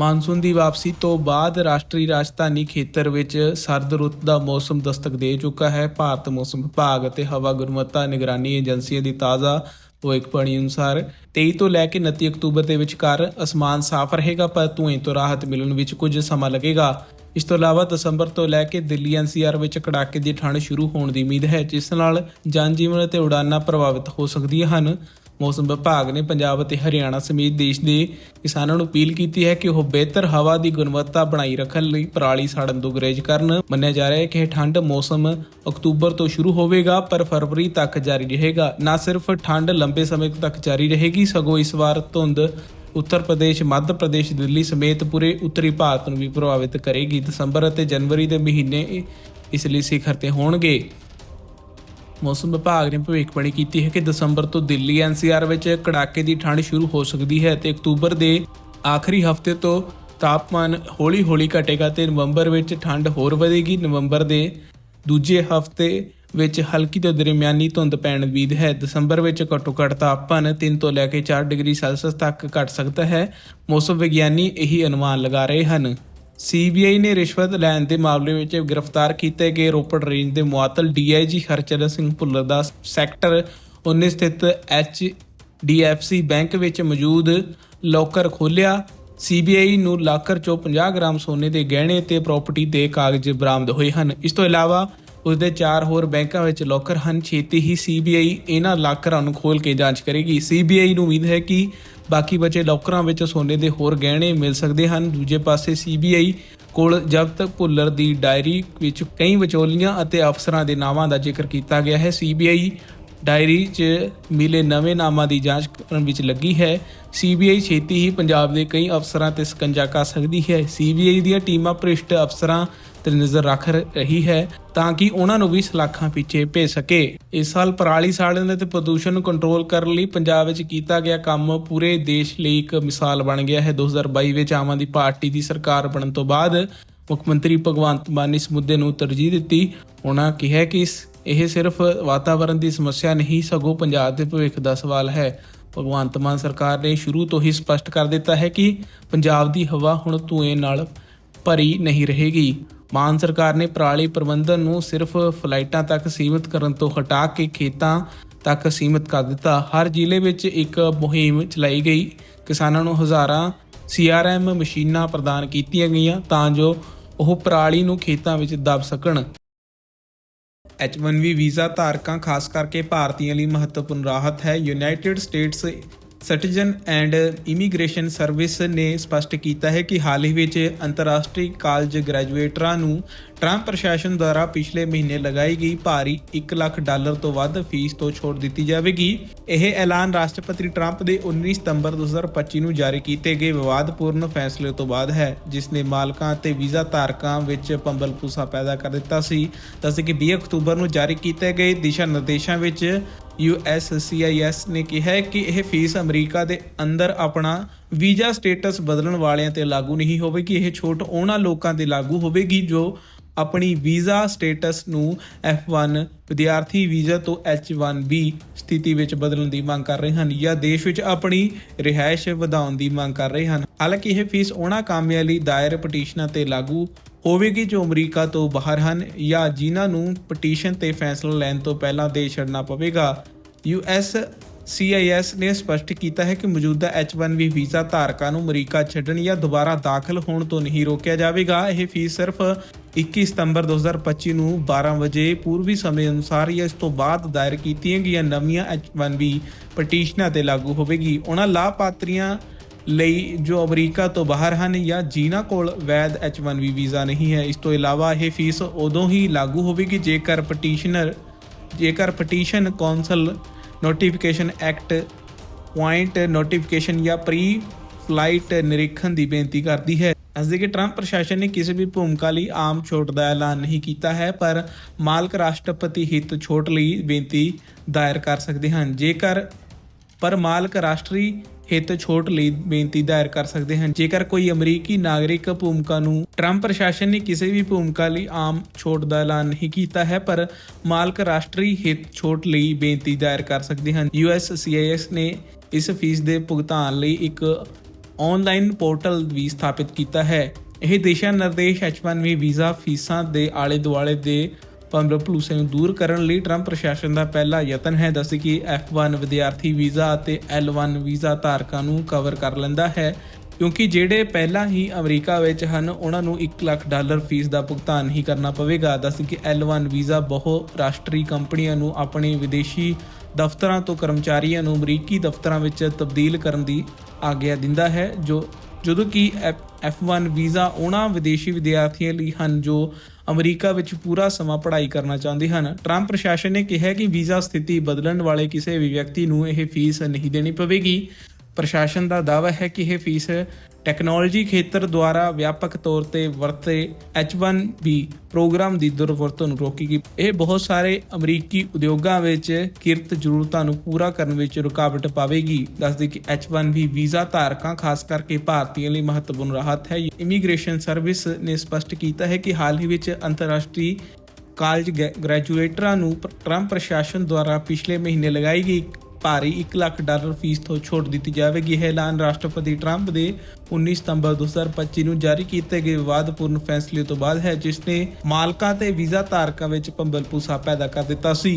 Monsoon ਦੀ ਵਾਪਸੀ ਤੋਂ ਬਾਅਦ ਰਾਸ਼ਟਰੀ ਰਾਜਧਾਨੀ ਖੇਤਰ ਵਿੱਚ ਸਰਦ ਰੁੱਤ ਦਾ ਮੌਸਮ ਦਸਤਕ ਦੇ ਚੁੱਕਾ ਹੈ। ਭਾਰਤ ਮੌਸਮ ਵਿਭਾਗ ਅਤੇ ਹਵਾ ਗੁਣਵੱਤਾ ਨਿਗਰਾਨੀ ਏਜੰਸੀਆਂ ਦੀ ਤਾਜ਼ਾ ਭਵਿੱਖਬਾਣੀ ਅਨੁਸਾਰ 23 ਤੋਂ ਲੈ ਕੇ 29 ਅਕਤੂਬਰ ਦੇ ਵਿਚਕਾਰ ਅਸਮਾਨ ਸਾਫ਼ ਰਹੇਗਾ, ਪਰ ਧੂਏ ਤੋਂ ਰਾਹਤ ਮਿਲਣ ਵਿੱਚ ਕੁਝ ਸਮਾਂ ਲੱਗੇਗਾ। ਇਸ ਤੋਂ ਇਲਾਵਾ ਦਸੰਬਰ ਤੋਂ ਲੈ ਕੇ ਦਿੱਲੀ ਐਨਸੀਆਰ ਵਿੱਚ ਕੜਾਕੇ ਦੀ ਠੰਡ ਸ਼ੁਰੂ ਹੋਣ ਦੀ ਉਮੀਦ ਹੈ, ਜਿਸ ਨਾਲ ਜਨਜੀਵਨ ਅਤੇ ਉਡਾਨਾਂ ਪ੍ਰਭਾਵਿਤ ਹੋ ਸਕਦੀਆਂ ਹਨ। ਮੌਸਮ ਵਿਭਾਗ ਨੇ ਪੰਜਾਬ ਅਤੇ ਹਰਿਆਣਾ ਸਮੇਤ ਦੇਸ਼ ਦੇ ਕਿਸਾਨਾਂ ਨੂੰ ਅਪੀਲ ਕੀਤੀ ਹੈ ਕਿ ਉਹ ਬਿਹਤਰ ਹਵਾ ਦੀ ਗੁਣਵੱਤਾ ਬਣਾਈ ਰੱਖਣ ਲਈ ਪਰਾਲੀ ਸਾੜਨ ਤੋਂ ਗੁਰੇਜ਼ ਕਰਨ। ਮੰਨਿਆ ਜਾ ਰਿਹਾ ਹੈ ਕਿ ਇਹ ਠੰਡ ਮੌਸਮ ਅਕਤੂਬਰ ਤੋਂ ਸ਼ੁਰੂ ਹੋਵੇਗਾ, ਪਰ ਫਰਵਰੀ ਤੱਕ ਜਾਰੀ ਰਹੇਗਾ। ਨਾ ਸਿਰਫ ਠੰਡ ਲੰਬੇ ਸਮੇਂ ਤੱਕ ਜਾਰੀ ਰਹੇਗੀ, ਸਗੋਂ ਇਸ ਵਾਰ ਧੁੰਦ ਉੱਤਰ ਪ੍ਰਦੇਸ਼, ਮੱਧ ਪ੍ਰਦੇਸ਼, ਦਿੱਲੀ ਸਮੇਤ ਪੂਰੇ ਉੱਤਰੀ ਭਾਰਤ ਨੂੰ ਵੀ ਪ੍ਰਭਾਵਿਤ ਕਰੇਗੀ। ਦਸੰਬਰ ਅਤੇ ਜਨਵਰੀ ਦੇ ਮਹੀਨੇ ਇਸ ਲਈ ਸਿਖਰ ਤੇ ਹੋਣਗੇ। ਮੌਸਮ ਵਿਭਾਗ ਨੇ ਭਵਿੱਖਬਾਣੀ ਕੀਤੀ ਹੈ ਕਿ ਦਸੰਬਰ ਤੋਂ ਦਿੱਲੀ ਐਨਸੀਆਰ ਵਿੱਚ ਕੜਾਕੇ ਦੀ ਠੰਡ ਸ਼ੁਰੂ ਹੋ ਸਕਦੀ ਹੈ ਤੇ ਅਕਤੂਬਰ ਦੇ ਆਖਰੀ ਹਫ਼ਤੇ ਤੋਂ ਤਾਪਮਾਨ ਹੌਲੀ-ਹੌਲੀ ਘਟੇਗਾ ਤੇ ਨਵੰਬਰ ਵਿੱਚ ਠੰਡ ਹੋਰ ਵਧੇਗੀ। ਨਵੰਬਰ ਦੇ ਦੂਜੇ ਹਫ਼ਤੇ ਵਿੱਚ ਹਲਕੀ ਤੋਂ ਦਰਮਿਆਨੀ ਧੁੰਦ ਪੈਣ ਦੀ ਉਮੀਦ ਹੈ। ਦਸੰਬਰ ਵਿੱਚ ਘੱਟੋ ਘੱਟ ਤਾਪਮਾਨ 3 ਤੋਂ ਲੈ ਕੇ 4 ਡਿਗਰੀ ਸੈਲਸੀਅਸ ਤੱਕ ਘਟ ਸਕਦਾ ਹੈ। ਮੌਸਮ ਵਿਗਿਆਨੀ ਇਹੀ ਅਨੁਮਾਨ ਲਗਾ ਰਹੇ ਹਨ। ਸੀਬੀਆਈ ਨੇ ਰਿਸ਼ਵਤ ਲੈਣ ਦੇ ਮਾਮਲੇ ਵਿੱਚ ਗ੍ਰਿਫਤਾਰ ਕੀਤੇ ਗਏ ਰੋਪੜ ਰੇਂਜ ਦੇ ਮੁਅੱਤਲ ਡੀਆਈਜੀ ਹਰਚਰਨ ਸਿੰਘ ਭੁੱਲਰ ਦਾ ਸੈਕਟਰ 19 ਸਥਿਤ ਐਚ ਡੀਐਫਸੀ ਬੈਂਕ ਵਿੱਚ ਮੌਜੂਦ ਲੋਕਰ ਖੋਲ੍ਹਿਆ। ਸੀਬੀਆਈ ਨੂੰ ਲਾਕਰ ਚੋਂ 50 ਗ੍ਰਾਮ ਸੋਨੇ ਦੇ ਗਹਿਣੇ ਤੇ ਪ੍ਰਾਪਰਟੀ ਦੇ ਕਾਗਜ਼ ਬਰਾਮਦ ਹੋਏ ਹਨ। ਇਸ ਤੋਂ ਇਲਾਵਾ ਉਸ ਦੇ ਚਾਰ ਹੋਰ ਬੈਂਕਾਂ ਵਿੱਚ ਲੋਕਰ ਹਨ। ਛੇਤੀ ਹੀ ਸੀਬੀਆਈ ਇਹਨਾਂ ਲਾਕਰਾਂ ਨੂੰ ਖੋਲ ਕੇ ਜਾਂਚ ਕਰੇਗੀ। ਸੀਬੀਆਈ ਨੂੰ ਉਮੀਦ ਹੈ ਕਿ ਬਾਕੀ ਬਚੇ ਲੋਕਰਾਂ ਵਿੱਚ ਸੋਨੇ ਦੇ ਹੋਰ ਗਹਿਣੇ ਮਿਲ ਸਕਦੇ ਹਨ। ਦੂਜੇ ਪਾਸੇ ਸੀਬੀਆਈ ਕੋਲ ਜ਼ਬਤ ਭੁੱਲਰ ਦੀ ਡਾਇਰੀ ਵਿੱਚ ਕਈ ਵਿਚੋਲੀਆਂ ਅਤੇ ਅਫਸਰਾਂ ਦੇ ਨਾਵਾਂ ਦਾ ਜ਼ਿਕਰ ਕੀਤਾ ਗਿਆ ਹੈ। ਸੀਬੀਆਈ ਡਾਇਰੀ 'ਚ ਮਿਲੇ ਨਵੇਂ ਨਾਮਾਂ ਦੀ ਜਾਂਚ ਕਰਨ ਵਿੱਚ ਲੱਗੀ ਹੈ। ਸੀਬੀਆਈ ਛੇਤੀ ਹੀ ਪੰਜਾਬ ਦੇ ਕਈ ਅਫਸਰਾਂ ਤੇ ਸਕੰਜਾ ਕਸ ਸਕਦੀ ਹੈ। ਸੀਬੀਆਈ ਦੀਆਂ ਟੀਮਾਂ ਭ੍ਰਿਸ਼ਟ ਅਫਸਰਾਂ ਤੇ ਨਜ਼ਰ ਰੱਖ ਰਹੀ ਹੈ ਤਾਂ ਕਿ ਉਹਨਾਂ ਨੂੰ ਵੀ ਸਲਾਖਾਂ ਪਿੱਛੇ ਭੇਜ ਸਕੇ। ਇਸ ਸਾਲ ਪਰਾਲੀ ਸਾੜਨ ਅਤੇ ਪ੍ਰਦੂਸ਼ਣ ਨੂੰ ਕੰਟਰੋਲ ਕਰਨ ਲਈ ਪੰਜਾਬ ਵਿੱਚ ਕੀਤਾ ਗਿਆ ਕੰਮ ਪੂਰੇ ਦੇਸ਼ ਲਈ ਇੱਕ ਮਿਸਾਲ ਬਣ ਗਿਆ ਹੈ। 2022 ਵਿੱਚ ਆਮ ਆਦਮੀ ਪਾਰਟੀ ਦੀ ਸਰਕਾਰ ਬਣਨ ਤੋਂ ਬਾਅਦ ਮੁੱਖ ਮੰਤਰੀ ਭਗਵੰਤ ਮਾਨ ਨੇ ਇਸ ਮੁੱਦੇ ਨੂੰ ਤਰਜੀਹ ਦਿੱਤੀ। ਉਹਨਾਂ ਕਿਹਾ ਕਿ ਇਸ, ਇਹ ਸਿਰਫ ਵਾਤਾਵਰਣ ਦੀ ਸਮੱਸਿਆ ਨਹੀਂ, ਸਗੋਂ ਪੰਜਾਬ ਦੇ ਭਵਿੱਖ ਦਾ ਸਵਾਲ ਹੈ। ਭਗਵੰਤ ਮਾਨ ਸਰਕਾਰ ਨੇ ਸ਼ੁਰੂ ਤੋਂ ਹੀ ਸਪਸ਼ਟ ਕਰ ਦਿੱਤਾ ਹੈ ਕਿ ਪੰਜਾਬ ਦੀ ਹਵਾ ਹੁਣ ਧੂਏ ਨਾਲ ਭਰੀ ਨਹੀਂ ਰਹੇਗੀ। ਮਾਨ ਸਰਕਾਰ ਨੇ ਪਰਾਲੀ ਪ੍ਰਬੰਧਨ ਨੂੰ ਸਿਰਫ ਫਲਾਈਟਾਂ ਤੱਕ ਸੀਮਿਤ ਕਰਨ ਤੋਂ ਹਟਾ ਕੇ ਖੇਤਾਂ ਤੱਕ ਸੀਮਿਤ ਕਰ ਦਿੱਤਾ। ਹਰ ਜ਼ਿਲ੍ਹੇ ਵਿੱਚ ਇੱਕ ਮੁਹਿੰਮ ਚਲਾਈ ਗਈ। ਕਿਸਾਨਾਂ ਨੂੰ ਹਜ਼ਾਰਾਂ ਸੀਆਰਐਮ ਮਸ਼ੀਨਾਂ ਪ੍ਰਦਾਨ ਕੀਤੀਆਂ ਗਈਆਂ ਤਾਂ ਜੋ ਉਹ ਪਰਾਲੀ ਨੂੰ ਖੇਤਾਂ ਵਿੱਚ ਦਬ ਸਕਣ। H1B ਵੀਜ਼ਾ ਧਾਰਕਾਂ ਖਾਸ ਕਰਕੇ ਭਾਰਤੀਆਂ ਲਈ ਮਹੱਤਵਪੂਰਨ ਰਾਹਤ ਹੈ। United States citizen and immigration service ਨੇ ਸਪਸ਼ਟ ਕੀਤਾ ਹੈ ਕਿ ਹਾਲ ਹੀ ਵਿੱਚ ਅੰਤਰਰਾਸ਼ਟਰੀ ਕਾਲਜ ਗ੍ਰੈਜੂਏਟਰਾਂ ਨੂੰ ਟਰੰਪ ਪ੍ਰਸ਼ਾਸਨ ਦੁਆਰਾ ਪਿਛਲੇ ਮਹੀਨੇ ਲਗਾਈ ਗਈ ਭਾਰੀ 1 ਲੱਖ ਡਾਲਰ ਤੋਂ ਵੱਧ ਫੀਸ ਤੋਂ ਛੋਟ ਦਿੱਤੀ ਜਾਵੇਗੀ। ਇਹ ਐਲਾਨ ਰਾਸ਼ਟਰਪਤੀ ਟਰੰਪ ਦੇ 19 ਸਤੰਬਰ 2025 ਨੂੰ ਜਾਰੀ ਕੀਤੇ ਗਏ ਵਿਵਾਦਪੂਰਨ ਫੈਸਲੇ ਤੋਂ ਬਾਅਦ ਹੈ, ਜਿਸ ਨੇ ਮਾਲਕਾਂ ਅਤੇ ਵੀਜ਼ਾ ਧਾਰਕਾਂ ਵਿੱਚ ਪੰਬਲਪੂਸਾ ਪੈਦਾ ਕਰ ਦਿੱਤਾ ਸੀ। ਦੱਸੇ ਕਿ 20 ਅਕਤੂਬਰ ਨੂੰ ਜਾਰੀ ਕੀਤੇ ਗਏ ਦਿਸ਼ਾ ਨਿਰਦੇਸ਼ਾਂ ਵਿੱਚ USCIS ਨੇ ਕਿਹਾ ਹੈ ਕਿ ਇਹ ਫੀਸ ਅਮਰੀਕਾ ਦੇ ਅੰਦਰ ਆਪਣਾ ਵੀਜ਼ਾ ਸਟੇਟਸ ਬਦਲਣ ਵਾਲਿਆਂ ਤੇ ਲਾਗੂ ਨਹੀਂ ਹੋਵੇਗੀ। ਇਹ ਛੋਟ ਉਹਨਾਂ ਲੋਕਾਂ ਤੇ ਲਾਗੂ ਹੋਵੇਗੀ ਜੋ ਆਪਣੀ ਵੀਜ਼ਾ ਸਟੇਟਸ ਨੂੰ F1 ਵਿਦਿਆਰਥੀ ਵੀਜ਼ਾ ਤੋਂ H1B ਸਥਿਤੀ ਵਿੱਚ ਬਦਲਣ ਦੀ ਮੰਗ ਕਰ ਰਹੇ ਹਨ ਜਾਂ ਦੇਸ਼ ਵਿੱਚ ਆਪਣੀ ਰਿਹਾਇਸ਼ ਵਧਾਉਣ ਦੀ ਮੰਗ ਕਰ ਰਹੇ ਹਨ। ਹਾਲਾਂਕਿ ਇਹ ਫੀਸ ਉਹਨਾਂ ਕਾਮਿਆਂ ਲਈ ਦਾਇਰ ਪਟੀਸ਼ਨਾਂ ਤੇ ਲਾਗੂ ਹੋਵੇਗੀ ਜੋ ਅਮਰੀਕਾ ਤੋਂ ਬਾਹਰ ਹਨ ਜਾਂ ਜਿਨ੍ਹਾਂ ਨੂੰ ਪਟੀਸ਼ਨ ਤੇ ਫੈਸਲਾ ਲੈਣ ਤੋਂ ਪਹਿਲਾਂ ਦੇਸ਼ ਛੱਡਣਾ ਪਵੇਗਾ ਯੂਐਸ CIS ਨੇ ਸਪਸ਼ਟ ਕੀਤਾ ਹੈ ਕਿ ਮੌਜੂਦਾ H1B ਵੀਜ਼ਾ ਧਾਰਕਾਂ ਨੂੰ ਅਮਰੀਕਾ ਛੱਡਣ ਜਾਂ ਦੁਬਾਰਾ ਦਾਖਲ ਹੋਣ ਤੋਂ ਨਹੀਂ ਰੋਕਿਆ ਜਾਵੇਗਾ। ਇਹ ਫੀਸ ਸਿਰਫ 21 ਸਤੰਬਰ 2025 ਨੂੰ 12 ਵਜੇ ਪੂਰਬੀ ਸਮੇਂ ਅਨੁਸਾਰ ਜਾਂ ਇਸ ਤੋਂ ਬਾਅਦ ਦਾਇਰ ਕੀਤੀਆਂ ਗਈਆਂ ਨਵੀਆਂ H1B ਪਟੀਸ਼ਨਾਂ ਤੇ ਲਾਗੂ ਹੋਵੇਗੀ। ਉਹਨਾਂ ਲਾਭਪਾਤਰੀਆਂ ਲਈ ਜੋ ਅਮਰੀਕਾ ਤੋਂ ਬਾਹਰ ਹਨ ਜਾਂ ਜਿਨ੍ਹਾਂ ਕੋਲ ਵੈਧ H1B ਵੀਜ਼ਾ ਨਹੀਂ ਹੈ। ਇਸ ਤੋਂ ਇਲਾਵਾ ਇਹ ਫੀਸ ਉਦੋਂ ਹੀ ਲਾਗੂ ਹੋਵੇਗੀ ਜੇਕਰ ਪਟੀਸ਼ਨਰ ਜੇਕਰ petition council notification act point notification ਜਾਂ ਪ੍ਰੀ ਫਲਾਈਟ ਨਿਰੀਖਣ ਦੀ ਬੇਨਤੀ ਕਰਦੀ ਹੈ। ਅਸਦੇ ਕਿ ਟਰੰਪ ਪ੍ਰਸ਼ਾਸਨ ਨੇ ਕਿਸੇ ਵੀ ਭੂਮਿਕਾ ਲਈ ਆਮ ਛੋਟ ਦਾ ਐਲਾਨ ਨਹੀਂ ਕੀਤਾ ਹੈ, ਪਰ ਮਾਲਕ ਰਾਸ਼ਟਰਪਤੀ ਹਿੱਤ ਛੋਟ ਲਈ ਬੇਨਤੀ ਦਾਇਰ ਕਰ ਸਕਦੇ ਹਨ। ਜੇਕਰ ਪਰ ਮਾਲਕ ਰਾਸ਼ਟਰੀ ਹਿੱਤ ਛੋਟ ਲਈ ਬੇਨਤੀ ਦਾਇਰ ਕਰ ਸਕਦੇ ਹਨ। ਜੇਕਰ ਕੋਈ ਅਮਰੀਕੀ ਨਾਗਰਿਕ ਭੂਮਿਕਾ ਨੂੰ ਟਰੰਪ ਪ੍ਰਸ਼ਾਸਨ ਨੇ ਕਿਸੇ ਵੀ ਭੂਮਿਕਾ ਲਈ ਆਮ ਛੋਟ ਦਾ ਐਲਾਨ ਨਹੀਂ ਕੀਤਾ ਹੈ, ਪਰ ਮਾਲਕ ਰਾਸ਼ਟਰੀ ਹਿੱਤ ਛੋਟ ਲਈ ਬੇਨਤੀ ਦਾਇਰ ਕਰ ਸਕਦੇ ਹਨ। USCIS ਨੇ ਇਸ ਫੀਸ ਦੇ ਭੁਗਤਾਨ ਲਈ ਇੱਕ ਆਨਲਾਈਨ ਪੋਰਟਲ ਵੀ ਸਥਾਪਿਤ ਕੀਤਾ ਹੈ। ਇਹ ਦਿਸ਼ਾ ਨਿਰਦੇਸ਼ H1B ਵੀਜ਼ਾ ਫੀਸਾਂ ਦੇ ਆਲੇ ਦੁਆਲੇ ਦੇ ਭੰਬਲ ਭਲੂਸੇ ਨੂੰ ਦੂਰ ਕਰਨ ਲਈ ਟਰੰਪ ਪ੍ਰਸ਼ਾਸਨ ਦਾ ਪਹਿਲਾ ਯਤਨ ਹੈ। ਦੱਸ ਕਿ F1 ਵਿਦਿਆਰਥੀ ਵੀਜ਼ਾ ਅਤੇ L1 ਵੀਜ਼ਾ ਧਾਰਕਾਂ ਨੂੰ ਕਵਰ ਕਰ ਲੈਂਦਾ ਹੈ, ਕਿਉਂਕਿ ਜਿਹੜੇ ਪਹਿਲਾਂ ਹੀ ਅਮਰੀਕਾ ਵਿੱਚ ਹਨ, ਉਹਨਾਂ ਨੂੰ 1 ਲੱਖ ਡਾਲਰ ਫੀਸ ਦਾ ਭੁਗਤਾਨ ਹੀ ਕਰਨਾ ਪਵੇਗਾ। ਦੱਸ ਕਿ L1 ਵੀਜ਼ਾ ਬਹੁ ਰਾਸ਼ਟਰੀ ਕੰਪਨੀਆਂ ਨੂੰ ਆਪਣੇ ਵਿਦੇਸ਼ੀ ਦਫ਼ਤਰਾਂ ਤੋਂ ਕਰਮਚਾਰੀਆਂ ਨੂੰ ਅਮਰੀਕੀ ਦਫ਼ਤਰਾਂ ਵਿੱਚ ਤਬਦੀਲ ਕਰਨ ਦੀ ਆਗਿਆ ਦਿੰਦਾ ਹੈ, ਜੋ ਜਦੋਂ ਕਿ F1 ਵੀਜ਼ਾ ਉਹਨਾਂ ਵਿਦੇਸ਼ੀ ਵਿਦਿਆਰਥੀਆਂ ਲਈ ਹਨ, ਜੋ ਅਮਰੀਕਾ ਵਿੱਚ ਪੂਰਾ ਸਮਾਂ ਪੜ੍ਹਾਈ ਕਰਨਾ ਚਾਹੁੰਦੇ ਹਨ। ਟਰੰਪ ਪ੍ਰਸ਼ਾਸਨ ਨੇ ਕਿਹਾ ਕਿ ਵੀਜ਼ਾ ਸਥਿਤੀ ਬਦਲਣ ਵਾਲੇ ਕਿਸੇ ਵੀ ਵਿਅਕਤੀ ਨੂੰ ਇਹ ਫੀਸ ਨਹੀਂ ਦੇਣੀ ਪਵੇਗੀ। ਪ੍ਰਸ਼ਾਸਨ ਦਾ ਦਾਅਵਾ ਹੈ ਕਿ ਇਹ ਫੀਸ ਟੈਕਨੋਲੋਜੀ ਖੇਤਰ ਦੁਆਰਾ ਵਿਆਪਕ ਤੌਰ ਤੇ ਵਰਤੇ H1B ਪ੍ਰੋਗਰਾਮ ਦੀ ਦੁਰਵਰਤੋਂ ਨੂੰ ਰੋਕੇਗੀ ਇਹ ਬਹੁਤ ਸਾਰੇ ਅਮਰੀਕੀ ਉਦਯੋਗਾਂ ਵਿੱਚ ਕਿਰਤ ਜ਼ਰੂਰਤਾਂ ਨੂੰ ਪੂਰਾ ਕਰਨ ਵਿੱਚ ਰੁਕਾਵਟ ਪਾਵੇਗੀ। ਦੱਸਦੇ ਕਿ H1B ਵੀਜ਼ਾ ਧਾਰਕਾਂ, ਖਾਸ ਕਰਕੇ ਭਾਰਤੀਆਂ ਲਈ ਮਹੱਤਵਪੂਰਨ ਰਾਹਤ ਹੈ। ਇਮੀਗ੍ਰੇਸ਼ਨ ਸਰਵਿਸ ਨੇ ਸਪਸ਼ਟ ਕੀਤਾ ਹੈ ਕਿ ਹਾਲ ਹੀ ਵਿੱਚ ਅੰਤਰਰਾਸ਼ਟਰੀ ਕਾਲਜ ਗ੍ਰੈ- ਗ੍ਰੈਜੂਏਟਰਾਂ ਨੂੰ ਟਰੰਪ ਪ੍ਰਸ਼ਾਸਨ ਦੁਆਰਾ ਪਿਛਲੇ ਮਹੀਨੇ ਲਗਾਈ ਗਈ ਭਾਰੀ 1 ਲੱਖ ਡਾਲਰ ਫੀਸ ਤੋਂ ਛੋਟ ਦਿੱਤੀ ਜਾਵੇਗੀ। ਇਹ ਐਲਾਨ ਰਾਸ਼ਟਰਪਤੀ ਟਰੰਪ ਦੇ 19 ਸਤੰਬਰ 2025 ਨੂੰ ਜਾਰੀ ਕੀਤੇ ਗਏ ਵਿਵਾਦਪੂਰਨ ਫੈਸਲੇ ਤੋਂ ਬਾਅਦ ਹੈ, ਜਿਸ ਨੇ ਮਾਲਕਾਂ ਤੇ ਵੀਜ਼ਾ ਧਾਰਕਾਂ ਵਿੱਚ ਭੰਬਲ ਭੂਸਾ ਪੈਦਾ ਕਰ ਦਿੱਤਾ ਸੀ।